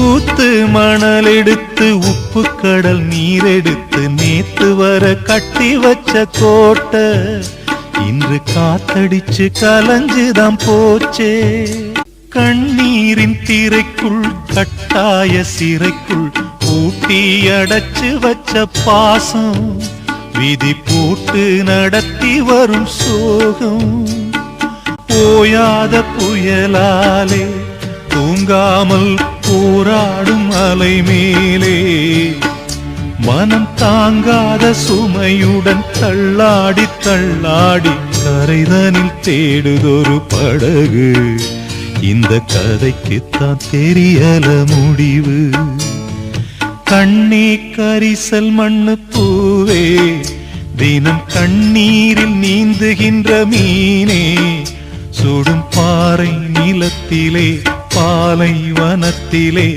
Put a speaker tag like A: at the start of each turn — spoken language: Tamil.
A: ஊத்து மணலெடுத்து உப்பு கடல் நீரெடுத்து நேத்து வர கட்டி வச்ச கோட்டை இன்று காத்தடிச்சு கலஞ்சுதான் போச்சே. கண்ணீரின் திரைக்குள் கட்டாய சிறைக்குள் பூட்டி அடைச்சு வச்ச பாசம் விதி போட்டு நடத்தி வரும் சோகம். போயாத புயலாலே தூங்காமல் போராடும் அலை மேலே மனம் தாங்காத சுமையுடன் தள்ளாடி தள்ளாடி கரைதனில் தேடுதொரு படகு. இந்த கதைக்குத்தான் தெரியல முடிவு. கண்ணே கரிசல் மண்ணு பூவே தினம் கண்ணீரில் நீந்துகின்ற மீனே. சுடும் பாறை நிலத்திலே பாலை வனத்திலே